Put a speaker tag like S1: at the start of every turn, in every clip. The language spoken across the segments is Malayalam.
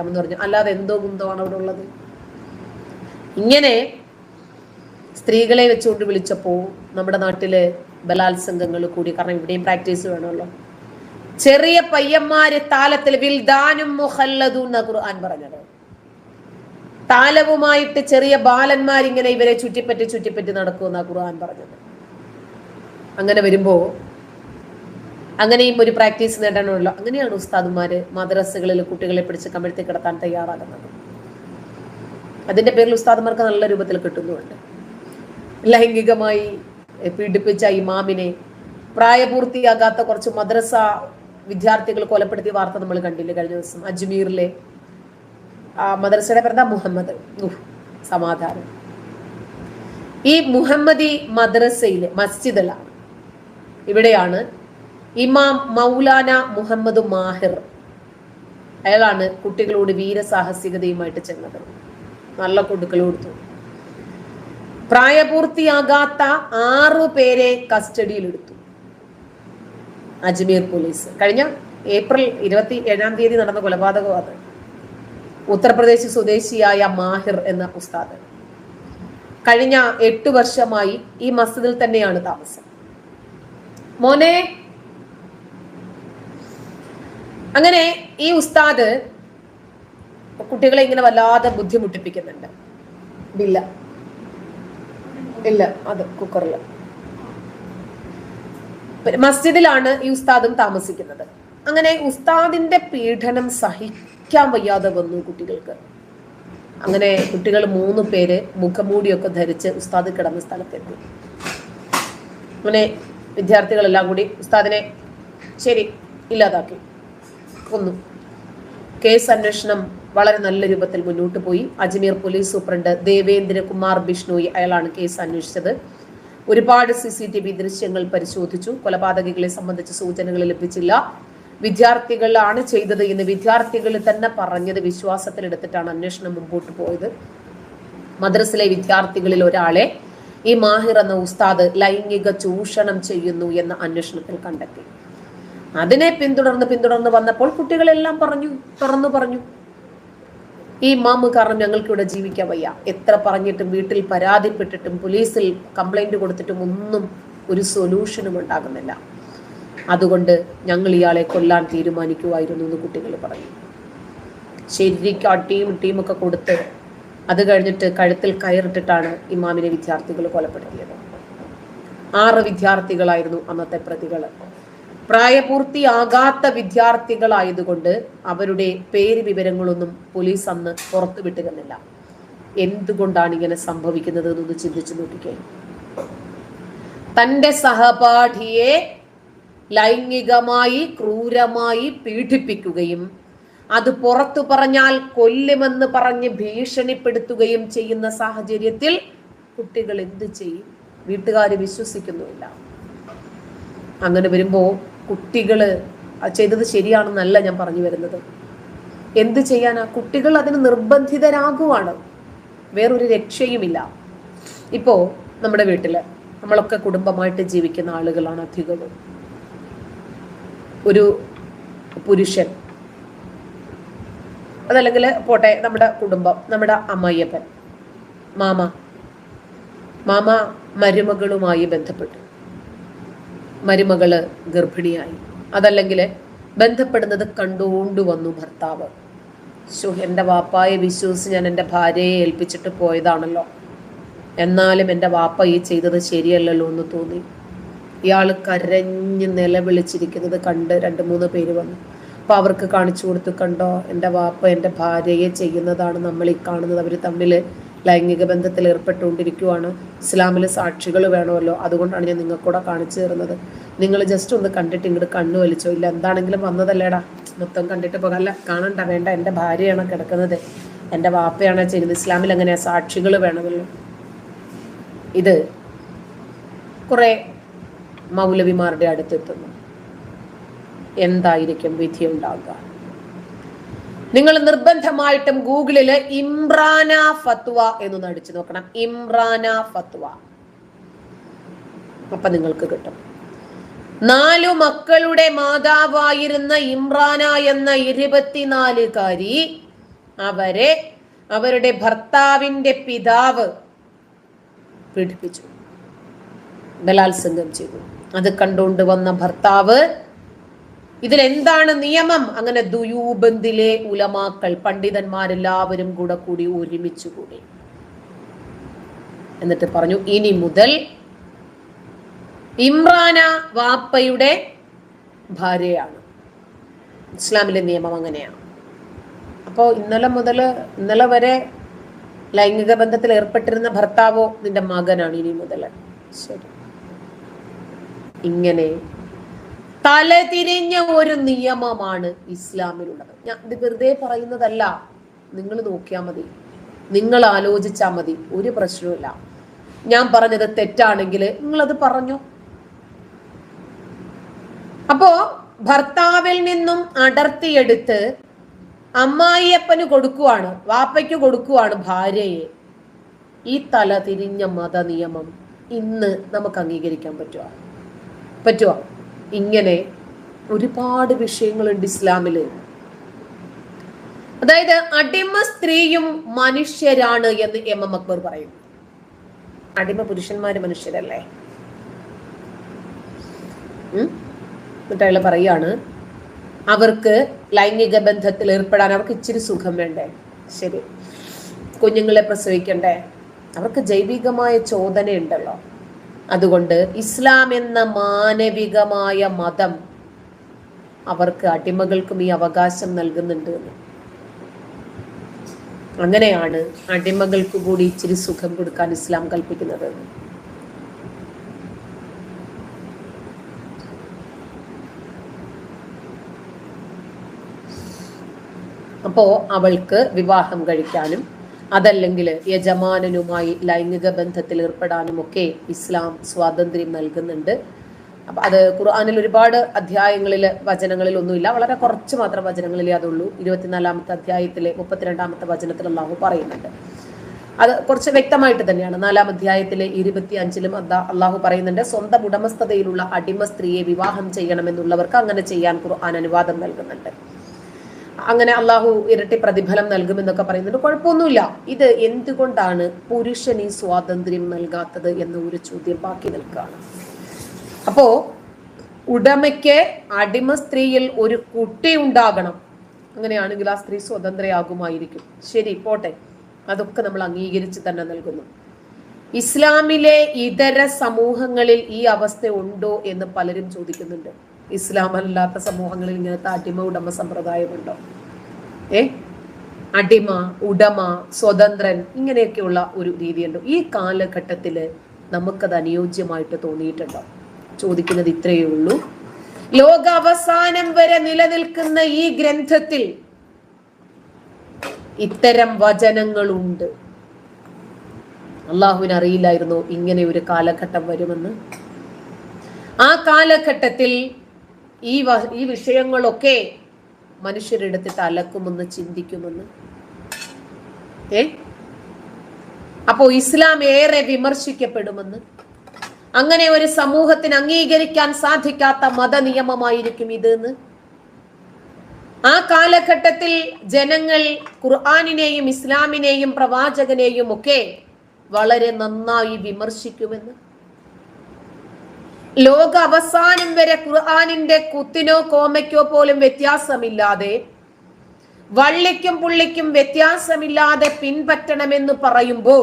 S1: എന്ന് പറഞ്ഞു. അല്ലാതെ എന്തോ കുന്തമാണ് അവിടെ ഉള്ളത്? ഇങ്ങനെ സ്ത്രീകളെ വെച്ചുകൊണ്ട് വിളിച്ചപ്പോൾ നമ്മുടെ നാട്ടിൽ ബലാത്സംഗങ്ങൾ കൂടി കാരണം ഇവിടെയും പ്രാക്ടീസ് വേണമല്ലോ. ചെറിയ പയ്യന്മാര് താലത്തിൽ വിൽദാനും ഖുർആൻ പറഞ്ഞത്. താലവുമായിട്ട് ചെറിയ ബാലന്മാരിങ്ങനെ ഇവരെ ചുറ്റിപ്പറ്റി ചുറ്റിപ്പറ്റി നടക്കുമെന്നാ ഖുർആൻ പറഞ്ഞത്. അങ്ങനെ വരുമ്പോ അങ്ങനെയും ഒരു പ്രാക്ടീസ് നേടാനുള്ളൂ. അങ്ങനെയാണ് ഉസ്താദുമാര് മദ്രസകളിൽ കുട്ടികളെ പിടിച്ച് കമിഴ്ത്തി കിടത്താൻ തയ്യാറാകുന്നത്. അതിന്റെ പേരിൽ ഉസ്താദുമാർക്ക് നല്ല രൂപത്തിൽ കിട്ടുന്നുണ്ട്. ലൈംഗികമായി പീഡിപ്പിച്ച ഇമാമിനെ പ്രായപൂർത്തിയാകാത്ത കുറച്ച് മദ്രസ വിദ്യാർത്ഥികൾ കൊലപ്പെടുത്തിയ വാർത്ത നമ്മൾ കണ്ടില്ലേ കഴിഞ്ഞ ദിവസം. അജ്മീറിലെ ആ മദ്രസയുടെ പേരെന്താ? മുഹമ്മദ്. സമാധാനം. ഈ മുഹമ്മദി മദ്രസയിലെ മസ്ജിദിലാണ് ഇവിടെയാണ് ഇമാം മൗലാന മുഹമ്മദ് മാഹിർ. അയാളാണ് കുട്ടികളോട് വീരസാഹസികതയുമായിട്ട് ചെന്നത്. നല്ല കൊടുക്കൽ കൊടുത്തു. പ്രായപൂർത്തിയാകാത്ത ആറു പേരെ കസ്റ്റഡിയിലെടുത്തു അജ്മീർ പോലീസ്. കഴിഞ്ഞ ഏപ്രിൽ ഇരുപത്തി ഏഴാം തീയതി നടന്ന കൊലപാതകം അത്. ഉത്തർപ്രദേശ് സ്വദേശിയായ മാഹിർ എന്ന ഉസ്താദ്. കഴിഞ്ഞ എട്ടു വർഷമായി ഈ മസ്ജിദിൽ തന്നെയാണ് താമസം. മോനെ അങ്ങനെ ഈ ഉസ്താദ് കുട്ടികളെ ഇങ്ങനെ വല്ലാതെ ബുദ്ധിമുട്ടിപ്പിക്കുന്നുണ്ട്. ഇല്ല ഇല്ല അത് കുക്കറിൽ. മസ്ജിദിലാണ് ഈ ഉസ്താദും താമസിക്കുന്നത്. അങ്ങനെ ഉസ്താദിന്റെ പീഡനം സഹിക്കാൻ വയ്യാതെ വന്നു കുട്ടികൾക്ക്. അങ്ങനെ കുട്ടികൾ മൂന്ന് പേര് മുഖമൂടിയൊക്കെ ധരിച്ച് ഉസ്താദ് കിടന്ന സ്ഥലത്തെത്തി. അങ്ങനെ വിദ്യാർത്ഥികളെല്ലാം കൂടി ഉസ്താദിനെ ശരി ഇല്ലാതാക്കി. കൊന്നു കേസ് അന്വേഷണം വളരെ നല്ല രൂപത്തിൽ മുന്നോട്ട് പോയി. അജ്മീർ പോലീസ് സൂപ്രണ്ട് ദേവേന്ദ്ര കുമാർ ബിഷ്ണോയി അയാളാണ് കേസ് അന്വേഷിച്ചത്. ഒരുപാട് സി സി ടി വി ദൃശ്യങ്ങൾ പരിശോധിച്ചു. കൊലപാതകികളെ സംബന്ധിച്ച് സൂചനകൾ ലഭിച്ചില്ല. വിദ്യാർത്ഥികളാണ് ചെയ്തത് എന്ന് വിദ്യാർത്ഥികൾ തന്നെ പറഞ്ഞത് വിശ്വാസത്തിലെടുത്തിട്ടാണ് അന്വേഷണം മുമ്പോട്ട് പോയത്. മദ്രസിലെ വിദ്യാർത്ഥികളിൽ ഒരാളെ ഈ മാഹിർ എന്ന ഉസ്താദ് ലൈംഗിക ചൂഷണം ചെയ്യുന്നു എന്ന അന്വേഷണത്തിൽ കണ്ടെത്തി. അതിനെ പിന്തുടർന്ന് പിന്തുടർന്ന് വന്നപ്പോൾ കുട്ടികളെല്ലാം പറഞ്ഞു തുറന്നു പറഞ്ഞു. ഈ മാമ് കാരണം ഞങ്ങൾക്ക് ഇവിടെ ജീവിക്കാൻ വയ്യ. എത്ര പറഞ്ഞിട്ടും വീട്ടിൽ പരാതിപ്പെട്ടിട്ടും പോലീസിൽ കംപ്ലൈന്റ് കൊടുത്തിട്ടും ഒന്നും ഒരു സൊല്യൂഷനും ഉണ്ടാകുന്നില്ല. അതുകൊണ്ട് ഞങ്ങൾ ഇയാളെ കൊല്ലാൻ തീരുമാനിക്കുമായിരുന്നു എന്ന് കുട്ടികൾ പറഞ്ഞു. ശരിക്കും ആ ടീം ടീമൊക്കെ കൊടുത്ത് അത് കഴിഞ്ഞിട്ട് കഴുത്തിൽ കയറിട്ടിട്ടാണ് ഇമാമിനെ വിദ്യാർത്ഥികൾ കൊലപ്പെടുത്തിയത്. ആറ് വിദ്യാർത്ഥികളായിരുന്നു അന്നത്തെ പ്രതികൾ പ്രായപൂർത്തിയാകാത്ത വിദ്യാർത്ഥികളായതുകൊണ്ട് അവരുടെ പേര് വിവരങ്ങളൊന്നും പോലീസ് അന്ന് പുറത്തു വിട്ടുകന്നില്ല എന്തുകൊണ്ടാണ് ഇങ്ങനെ സംഭവിക്കുന്നത് എന്നൊന്ന് ചിന്തിച്ചു നോക്കിക്കേ. തന്റെ സഹപാഠിയെ ലൈംഗികമായി ക്രൂരമായി പീഡിപ്പിക്കുകയും അത് പുറത്തു പറഞ്ഞാൽ കൊല്ലുമെന്ന് പറഞ്ഞ് ഭീഷണിപ്പെടുത്തുകയും ചെയ്യുന്ന സാഹചര്യത്തിൽ കുട്ടികൾ എന്ത് ചെയ്യും? വീട്ടുകാർ വിശ്വസിക്കുന്നുമില്ല. അങ്ങനെ വരുമ്പോ കുട്ടികൾ അത് ചെയ്തത് ശരിയാണെന്നല്ല ഞാൻ പറഞ്ഞു വരുന്നത്. എന്ത് ചെയ്യാനാ? കുട്ടികൾ അതിന് നിർബന്ധിതരാകുവാണ്. വേറൊരു രക്ഷയുമില്ല. ഇപ്പോൾ നമ്മുടെ വീട്ടിൽ നമ്മളൊക്കെ കുടുംബമായിട്ട് ജീവിക്കുന്ന ആളുകളാണ് അധികവും. ഒരു പുരുഷൻ. അതല്ലെങ്കിൽ പോട്ടെ നമ്മുടെ കുടുംബം നമ്മുടെ അമ്മയ്യപ്പൻ മാമ മാമ മരുമകളുമായി ബന്ധപ്പെട്ടു. മരുമകൾ ഗർഭിണിയായി. അതല്ലെങ്കിൽ ബന്ധപ്പെടുന്നത് കണ്ടുകൊണ്ട് വന്നു ഭർത്താവ്. ശോ എന്റെ വാപ്പായെ വിശ്വസിച്ച് ഞാൻ എന്റെ ഭാര്യയെ ഏൽപ്പിച്ചിട്ട് പോയതാണല്ലോ. എന്നാലും എന്റെ വാപ്പ ഈ ചെയ്തത് ശരിയല്ലല്ലോ എന്ന് തോന്നി. ഇയാൾ കരഞ്ഞ് നിലവിളിച്ചിരിക്കുന്നത് കണ്ട് രണ്ട് മൂന്ന് പേര് വന്നു. അപ്പോൾ അവർക്ക് കാണിച്ചു കൊടുത്തു കണ്ടോ എന്റെ വാപ്പ എന്റെ ഭാര്യയെ ചെയ്യുന്നതാണ് നമ്മൾ ഈ കാണുന്നത്. അവർ തമ്മിൽ ലൈംഗിക ബന്ധത്തിൽ ഏർപ്പെട്ടുകൊണ്ടിരിക്കുവാണ്. ഇസ്ലാമിൽ സാക്ഷികൾ വേണമല്ലോ. അതുകൊണ്ടാണ് ഞാൻ നിങ്ങൾക്കൂടെ കാണിച്ചു തരുന്നത്. നിങ്ങൾ ജസ്റ്റ് ഒന്ന് കണ്ടിട്ട് ഇങ്ങോട്ട് കണ്ണു വലിച്ചോ. ഇല്ല എന്താണെങ്കിലും വന്നതല്ലേടാ. മൊത്തം കണ്ടിട്ട് പോകല്ല കാണണ്ട വേണ്ട. എന്റെ ഭാര്യയാണ് കിടക്കുന്നത്. എന്റെ വാപ്പയാണ് ചെയ്യുന്നത്. ഇസ്ലാമിൽ എങ്ങനെയാ? സാക്ഷികൾ വേണമല്ലോ. ഇത് കുറെ മൗലവിമാരുടെ അടുത്തെത്തുന്നു. എന്തായിരിക്കും വിധി ഉണ്ടാകുക നിങ്ങൾ നിർബന്ധമായിട്ടും ഗൂഗിളിൽ ഇമ്രാന ഫത്വ എന്നൊന്ന് അടിച്ചു നോക്കണം. ഇമ്രാന ഫത്വ. അപ്പൊ നിങ്ങൾക്ക് കിട്ടും. നാലു മക്കളുടെ മാതാവായിരുന്ന ഇമ്രാന എന്ന ഇരുപത്തിനാലുകാരി അവരെ അവരുടെ ഭർത്താവിന്റെ പിതാവ് പീഡിപ്പിച്ചു. ബലാത്സംഗം ചെയ്തു. അത് കണ്ടുകൊണ്ട് വന്ന ഭർത്താവ് ഇതിൽ എന്താണ് നിയമം? അങ്ങനെ ദുയൂബന്തിലെ ഉലമാക്കൾ പണ്ഡിതന്മാരെല്ലാവരും കൂടെ കൂടി ഒരുമിച്ച് കൂടി. എന്നിട്ട് പറഞ്ഞു ഇനി മുതൽ ഇമ്രാന വാപ്പയുടെ ഭാര്യയാണ്. ഇസ്ലാമിലെ നിയമം അങ്ങനെയാണ്. അപ്പോൾ ഇന്നലെ മുതൽ ഇന്നലെ വരെ ലൈംഗിക ബന്ധത്തിൽ ഏർപ്പെട്ടിരുന്ന ഭർത്താവോ നിന്റെ മകനാണ് ഇനി മുതൽ ശരി. ഇങ്ങനെ തലതിരിഞ്ഞ ഒരു നിയമമാണ് ഇസ്ലാമിലുള്ളത്. ഞാൻ ഇത് വെറുതെ പറയുന്നതല്ല. നിങ്ങൾ നോക്കിയാൽ മതി. നിങ്ങൾ ആലോചിച്ചാൽ മതി. ഒരു പ്രശ്നവുമില്ല. ഞാൻ പറഞ്ഞത് തെറ്റാണെങ്കിൽ നിങ്ങളത് പറഞ്ഞു? അപ്പോ ഭർത്താവിൽ നിന്നും അടർത്തിയെടുത്ത് അമ്മായിയപ്പന് കൊടുക്കുവാണ് വാപ്പയ്ക്ക് കൊടുക്കുവാണ് ഭാര്യയെ. ഈ തല തിരിഞ്ഞ മത നിയമം ഇന്ന് നമുക്ക് അംഗീകരിക്കാൻ പറ്റുമോ പറ്റുമോ ഇങ്ങനെ ഒരുപാട് വിഷയങ്ങളുണ്ട് ഇസ്ലാമിൽ. അതായത് അടിമ സ്ത്രീയും മനുഷ്യരാണ് എന്ന് എം എം അക്ബർ പറയും. അടിമ പുരുഷന്മാര് മനുഷ്യരല്ലേ? എന്നിട്ട് പറയാണ് അവർക്ക് ലൈംഗിക ബന്ധത്തിൽ ഏർപ്പെടാൻ അവർക്ക് ഇച്ചിരി സുഖം വേണ്ടേ? ശരി. കുഞ്ഞുങ്ങളെ പ്രസവിക്കണ്ടേ? അവർക്ക് ജൈവികമായ ചോദനയുണ്ടല്ലോ. അതുകൊണ്ട് ഇസ്ലാം എന്ന മാനവികമായ മതം അവർക്ക് അടിമകൾക്കും ഈ അവകാശം നൽകുന്നുണ്ട് അങ്ങനെയാണ് അടിമകൾക്ക് കൂടി ഇച്ചിരി സുഖം കൊടുക്കാൻ ഇസ്ലാം കൽപ്പിക്കുന്നത്. അപ്പോ അവൾക്ക് വിവാഹം കഴിക്കാനും അതല്ലെങ്കിൽ യജമാനനുമായി ലൈംഗിക ബന്ധത്തിൽ ഏർപ്പെടാനുമൊക്കെ ഇസ്ലാം സ്വാതന്ത്ര്യം നൽകുന്നുണ്ട്. അപ്പൊ അത് ഖുർആാനിൽ ഒരുപാട് അധ്യായങ്ങളിൽ വചനങ്ങളിൽ ഒന്നുമില്ല വളരെ കുറച്ച് മാത്രം വചനങ്ങളിലേ അതുള്ളൂ. ഇരുപത്തിനാലാമത്തെ അധ്യായത്തിലെ മുപ്പത്തിരണ്ടാമത്തെ വചനത്തിൽ അള്ളാഹു പറയുന്നുണ്ട്. അത് കുറച്ച് വ്യക്തമായിട്ട് തന്നെയാണ്. നാലാം അധ്യായത്തിലെ ഇരുപത്തി അഞ്ചിലും അള്ളാഹു പറയുന്നുണ്ട് സ്വന്തം ഉടമസ്ഥതയിലുള്ള അടിമ സ്ത്രീയെ വിവാഹം ചെയ്യണമെന്നുള്ളവർക്ക് അങ്ങനെ ചെയ്യാൻ ഖുർആൻ അനുവാദം നൽകുന്നുണ്ട്. അങ്ങനെ അള്ളാഹു ഇരട്ടി പ്രതിഫലം നൽകുമെന്നൊക്കെ പറയുന്നുണ്ട്. കുഴപ്പമൊന്നുമില്ല. ഇത് എന്തുകൊണ്ടാണ് പുരുഷന് ഈ സ്വാതന്ത്ര്യം നൽകാത്തത് എന്ന ഒരു ചോദ്യം ബാക്കി നിൽക്കുകയാണ്. അപ്പോ ഉടമയ്ക്ക് അടിമ സ്ത്രീയിൽ ഒരു കുട്ടി ഉണ്ടാകണം. അങ്ങനെയാണെങ്കിൽ ആ സ്ത്രീ സ്വതന്ത്രയാകുമായിരിക്കും. ശരി പോട്ടെ. അതൊക്കെ നമ്മൾ അംഗീകരിച്ച് തന്നെ നൽകുന്നു. ഇസ്ലാമിലെ ഇതര സമൂഹങ്ങളിൽ ഈ അവസ്ഥ ഉണ്ടോ എന്ന് പലരും ചോദിക്കുന്നുണ്ട്. ഇസ്ലാം അല്ലാത്ത സമൂഹങ്ങളിൽ ഇങ്ങനത്തെ അടിമ ഉടമ സമ്പ്രദായമുണ്ടോ? ഏ? അടിമ ഉടമ സ്വതന്ത്രൻ ഇങ്ങനെയൊക്കെയുള്ള ഒരു രീതിയുണ്ട്. ഈ കാലഘട്ടത്തിൽ നമുക്കത് അനുയോജ്യമായിട്ട് തോന്നിയിട്ടുണ്ടോ? ചോദിക്കുന്നത് ഇത്രയേ ഉള്ളൂ. ലോകാവസാനം വരെ നിലനിൽക്കുന്ന ഈ ഗ്രന്ഥത്തിൽ ഇത്തരം വചനങ്ങളുണ്ട്. അള്ളാഹുവിന് അറിയില്ലായിരുന്നു ഇങ്ങനെ ഒരു കാലഘട്ടം വരുമെന്ന്. ആ കാലഘട്ടത്തിൽ ഈ ഈ വിഷയങ്ങളൊക്കെ മനുഷ്യരെടുത്തിട്ട് അലക്കുമെന്ന് ചിന്തിക്കുമെന്ന്. ഏ? അപ്പോ ഇസ്ലാം ഏറെ വിമർശിക്കപ്പെടുമെന്ന്. അങ്ങനെ ഒരു സമൂഹത്തിന് അംഗീകരിക്കാൻ സാധിക്കാത്ത മതനിയമമായിരിക്കും ഇതെന്ന്. ആ കാലഘട്ടത്തിൽ ജനങ്ങൾ ഖുർആാനിനെയും ഇസ്ലാമിനെയും പ്രവാചകനെയും ഒക്കെ വളരെ നന്നായി വിമർശിക്കുമെന്ന്. ലോക അവസാനം വരെ ഖുർആാനിന്റെ കുത്തിനോ കോമയ്ക്കോ പോലും വ്യത്യാസമില്ലാതെ വള്ളിക്കും പുള്ളിക്കും വ്യത്യാസമില്ലാതെ പിൻപറ്റണമെന്ന് പറയുമ്പോ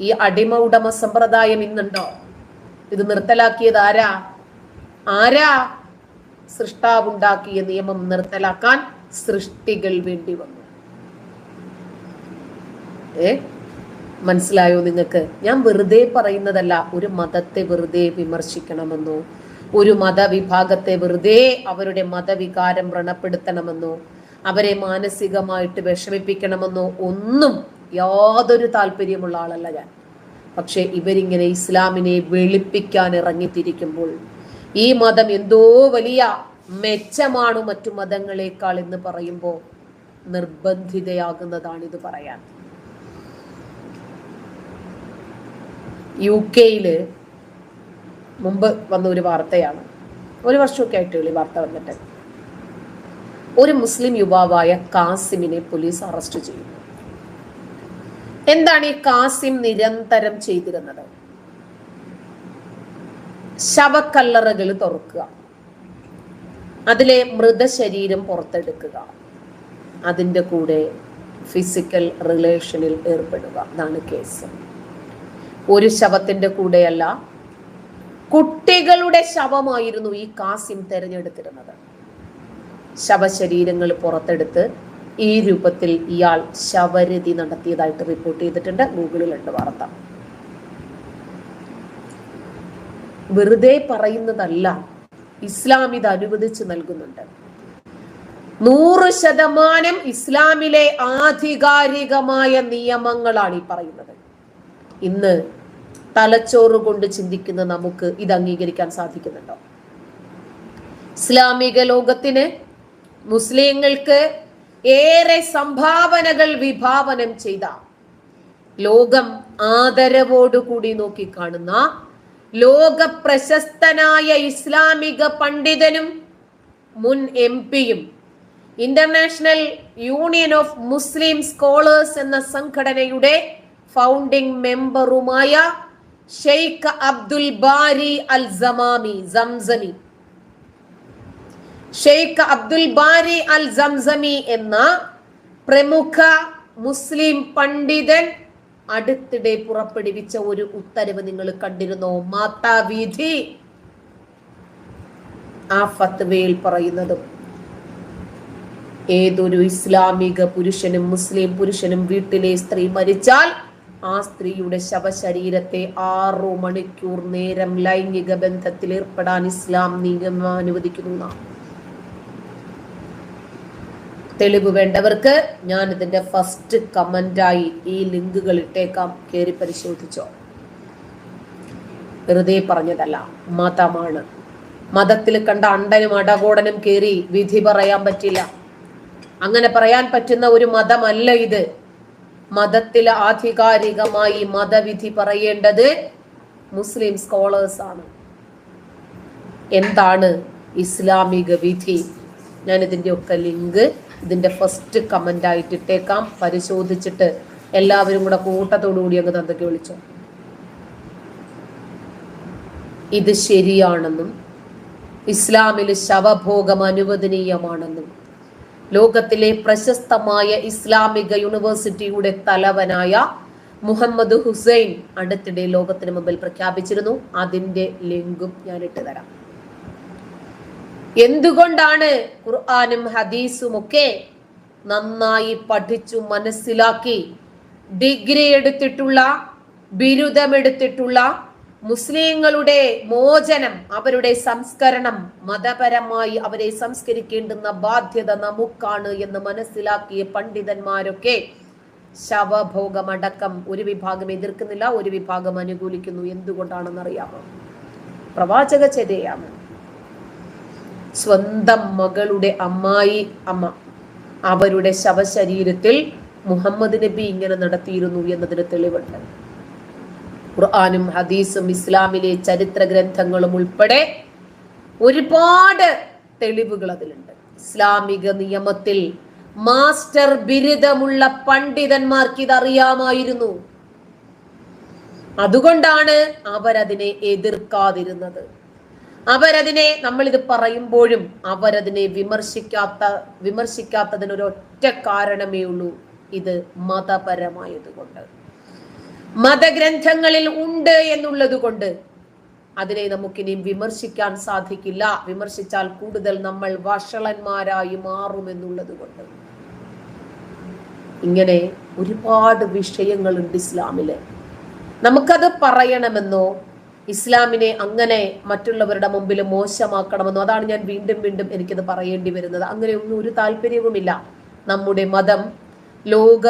S1: ഈ അടിമ ഉടമ സമ്പ്രദായം ഇന്നുണ്ടോ? ഇത് നിർത്തലാക്കിയത് ആരാ? ആരാ സൃഷ്ടാവുണ്ടാക്കിയ നിയമം നിർത്തലാക്കാൻ സൃഷ്ടികൾ വേണ്ടി വന്നു? ഏ? മനസ്സിലായോ നിങ്ങൾക്ക്? ഞാൻ വെറുതെ പറയുന്നതല്ല ഒരു മതത്തെ വെറുതെ വിമർശിക്കണമെന്നോ ഒരു മതവിഭാഗത്തെ വെറുതെ അവരുടെ മതവികാരം വ്രണപ്പെടുത്തണമെന്നോ അവരെ മാനസികമായിട്ട് വിഷമിപ്പിക്കണമെന്നോ ഒന്നും യാതൊരു താല്പര്യമുള്ള ആളല്ല ഞാൻ. പക്ഷെ ഇവരിങ്ങനെ ഇസ്ലാമിനെ വെളുപ്പിക്കാൻ ഇറങ്ങിത്തിരിക്കുമ്പോൾ ഈ മതം എന്തോ വലിയ മെച്ചമാണ് മറ്റു മതങ്ങളെക്കാൾ എന്ന് പറയുമ്പോൾ നിർബന്ധിതയാകുന്നതാണ് ഇത് പറയാൻ. യു കെയിൽ മുമ്പ് വന്ന ഒരു വാർത്തയാണ്. ഒരു വർഷമൊക്കെ ആയിട്ടുള്ളൂ ഈ വാർത്ത വന്നിട്ട്. ഒരു മുസ്ലിം യുവാവായ കാസിമിനെ പോലീസ് അറസ്റ്റ് ചെയ്യുന്നു. എന്താണ് ഈ കാസിം നിരന്തരം ചെയ്തിരുന്നത്? ശവക്കല്ലറകൾ തുറക്കുക. അതിലെ മൃതശരീരം പുറത്തെടുക്കുക. അതിന്റെ കൂടെ ഫിസിക്കൽ റിലേഷനിൽ ഏർപ്പെടുക. അതാണ് കേസ്. ഒരു ശവത്തിന്റെ കൂടെയല്ല കുട്ടികളുടെ ശവമായിരുന്നു ഈ കാസിം തെരഞ്ഞെടുത്തിരുന്നത്. ശവശരീരങ്ങൾ പുറത്തെടുത്ത് ഈ രൂപത്തിൽ ഇയാൾ ശവരതി നടത്തിയതായിട്ട് റിപ്പോർട്ട് ചെയ്തിട്ടുണ്ട്. ഗൂഗിളിലുണ്ട് വാർത്ത. വെറുതെ പറയുന്നതല്ല ഇസ്ലാം ഇത് അനുവദിച്ചു നൽകുന്നുണ്ട്. നൂറ് ശതമാനം ഇസ്ലാമിലെ ആധികാരികമായ നിയമങ്ങളാണ് ഈ പറയുന്നത്. ഇന്ന് തലച്ചോറ് കൊണ്ട് ചിന്തിക്കുന്ന നമുക്ക് ഇത് അംഗീകരിക്കാൻ സാധിക്കുന്നുണ്ടോ? ഇസ്ലാമിക ലോകത്തിന് മുസ്ലിങ്ങൾക്ക് ഏറെ സംഭാവനകൾ വിഭാവനം ചെയ്ത ലോകം ആദരവോടുകൂടി നോക്കിക്കാണുന്ന ലോക പ്രശസ്തനായ ഇസ്ലാമിക പണ്ഡിതനും മുൻ എം പിയും International Union of Muslim Scholars എന്ന സംഘടനയുടെ founding മെമ്പറുമായ Sheikh Abdul Bari al Samami Zamzami. Sheikh Abdul Bari al Zamzami എന്ന പ്രമുഖ മുസ്ലിം പണ്ഡിതൻ അടുത്തിടെ പുറപ്പെടുവിച്ച ഒരു ഉത്തരവ് നിങ്ങൾ കണ്ടിരുന്നോ? മാതാവിധി. ആ ഫത്വയിൽ പറയുന്നതും ഏതൊരു ഇസ്ലാമിക പുരുഷനും മുസ്ലിം പുരുഷനും വീട്ടിലെ സ്ത്രീ മരിച്ചാൽ ആ സ്ത്രീയുടെ ശവശരീരത്തെ ആറു മണിക്കൂർ നേരം ലൈംഗിക ബന്ധത്തിൽ ഏർപ്പെടാൻ ഇസ്ലാം നിയമം അനുവദിക്കുന്നു തെളിവ് വേണ്ടവർക്ക് ഞാൻ ഇതിന്റെ ഫസ്റ്റ് കമന്റായി ഈ ലിങ്കുകൾ ഇട്ടേക്കാം. കയറി പരിശോധിച്ചോ. വെറുതെ പറഞ്ഞതല്ല മതമാണ്. മതത്തിൽ കണ്ട അണ്ടനും അടകോടനും കയറി വിധി പറയാൻ പറ്റില്ല. അങ്ങനെ പറയാൻ പറ്റുന്ന ഒരു മതമല്ല ഇത്. മതത്തിൽ ആധികാരികമായി മതവിധി പറയേണ്ടത് മുസ്ലിം സ്കോളേഴ്സ് ആണ്. എന്താണ് ഇസ്ലാമിക വിധി? ഞാൻ ഇതിന്റെ ഒക്കെ ലിങ്ക് ഇതിന്റെ ഫസ്റ്റ് കമന്റ് ആയിട്ട് ഇട്ടേക്കാം. പരിശോധിച്ചിട്ട് എല്ലാവരും കൂടെ കൂട്ടത്തോടു കൂടി അങ്ങ് തന്തയ്ക്ക് വിളിച്ചോ. ഇത് ശരിയാണെന്നും ഇസ്ലാമിൽ ശവഭോഗം അനുവദനീയമാണെന്നും ലോകത്തിലെ പ്രശസ്തമായ ഇസ്ലാമിക യൂണിവേഴ്സിറ്റിയുടെ തലവനായ മുഹമ്മദ് ഹുസൈൻ അടുത്തിടെ ലോകത്തിന് മുമ്പിൽ പ്രഖ്യാപിച്ചിരുന്നു. അതിന്റെ ലിങ്കും ഞാൻ ഇട്ട് തരാം. എന്തുകൊണ്ടാണ് ഖുർആാനും ഹദീസും ഒക്കെ നന്നായി പഠിച്ചു മനസ്സിലാക്കി ഡിഗ്രി എടുത്തിട്ടുള്ള ബിരുദമെടുത്തിട്ടുള്ള മുസ്ലിങ്ങളുടെ മോചനം അവരുടെ സംസ്കരണം മതപരമായി അവരെ സംസ്കരിക്കേണ്ടുന്ന ബാധ്യത നമുക്കാണ് എന്ന് മനസ്സിലാക്കിയ പണ്ഡിതന്മാരൊക്കെ ശവഭോഗമടക്കം ഒരു വിഭാഗം എതിർക്കുന്നില്ല ഒരു വിഭാഗം അനുകൂലിക്കുന്നു. എന്തുകൊണ്ടാണെന്ന് അറിയാമോ പ്രവാചക ചെതയാണ് സ്വന്തം മകളുടെ അമ്മായി അമ്മ അവരുടെ ശവശരീരത്തിൽ മുഹമ്മദ് നബി ഇങ്ങനെ നടത്തിയിരുന്നു എന്നതിന് തെളിവുണ്ട്. ഖുർആാനും ഹദീസും ഇസ്ലാമിലെ ചരിത്ര ഗ്രന്ഥങ്ങളും ഉൾപ്പെടെ ഒരുപാട് തെളിവുകൾ അതിലുണ്ട്. ഇസ്ലാമിക നിയമത്തിൽ മാസ്റ്റർ ബിരുദമുള്ള പണ്ഡിതന്മാർക്ക് ഇതറിയാമായിരുന്നു അതുകൊണ്ടാണ് അവരതിനെ എതിർക്കാതിരുന്നത്. അവരതിനെ നമ്മളിത് പറയുമ്പോഴും അവരതിനെ വിമർശിക്കാത്ത വിമർശിക്കാത്തതിനൊരൊറ്റ കാരണമേ ഉള്ളൂ. ഇത് മതപരമായതുകൊണ്ട്. മതഗ്രന്ഥങ്ങളിൽ ഉണ്ട് എന്നുള്ളത് കൊണ്ട് അതിനെ നമുക്കിനി വിമർശിക്കാൻ സാധിക്കില്ല. വിമർശിച്ചാൽ കൂടുതൽ നമ്മൾ വഷളന്മാരായി മാറുമെന്നുള്ളത് കൊണ്ട്. ഇങ്ങനെ ഒരുപാട് വിഷയങ്ങളുണ്ട് ഇസ്ലാമിൽ. നമുക്കത് പറയണമെന്നോ ഇസ്ലാമിനെ അങ്ങനെ മറ്റുള്ളവരുടെ മുമ്പിൽ മോശമാക്കണമെന്നോ അതാണ് ഞാൻ വീണ്ടും വീണ്ടും എനിക്കത് പറയേണ്ടി വരുന്നത്. അങ്ങനെയൊന്നും ഒരു താല്പര്യവുമില്ല. നമ്മുടെ മതം ലോക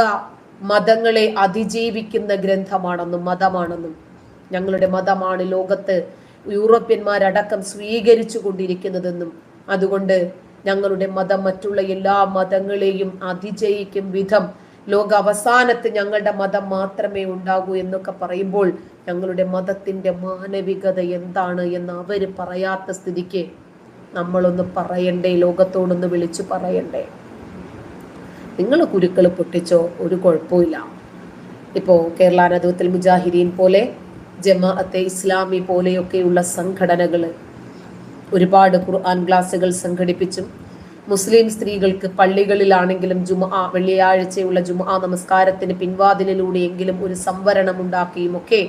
S1: മതങ്ങളെ അതിജീവിക്കുന്ന ഗ്രന്ഥമാണെന്നും മതമാണെന്നും ഞങ്ങളുടെ മതമാണ് ലോകത്ത് യൂറോപ്യന്മാരടക്കം സ്വീകരിച്ചു കൊണ്ടിരിക്കുന്നതെന്നും. അതുകൊണ്ട് ഞങ്ങളുടെ മതം മറ്റുള്ള എല്ലാ മതങ്ങളെയും അതിജയിക്കും വിധം ലോക അവസാനത്ത് ഞങ്ങളുടെ മതം മാത്രമേ ഉണ്ടാകൂ എന്നൊക്കെ പറയുമ്പോൾ ഞങ്ങളുടെ മതത്തിന്റെ മാനവികത എന്താണ് എന്ന് അവർ പറയാത്ത സ്ഥിതിക്ക് നമ്മളൊന്ന് പറയണ്ടേ ലോകത്തോടൊന്ന് വിളിച്ചു പറയണ്ടേ? നിങ്ങൾ കുരുക്കൾ പൊട്ടിച്ചോ ഒരു കുഴപ്പമില്ല ഇപ്പോൾ കേരള നദുവത്തിൽ മുജാഹിദീൻ പോലെ ജമാഅത്തെ ഇസ്ലാമി പോലെയൊക്കെയുള്ള സംഘടനകൾ ഒരുപാട് ഖുർആൻ ക്ലാസ്സുകൾ സംഘടിപ്പിച്ചും മുസ്ലിം സ്ത്രീകൾക്ക് പള്ളികളിലാണെങ്കിലും ജുമ വെള്ളിയാഴ്ചയുള്ള ജുമാ നമസ്കാരത്തിന് പിൻവാതിലിലൂടെയെങ്കിലും ഒരു സംവരണം ഉണ്ടാക്കിയും ഒക്കെ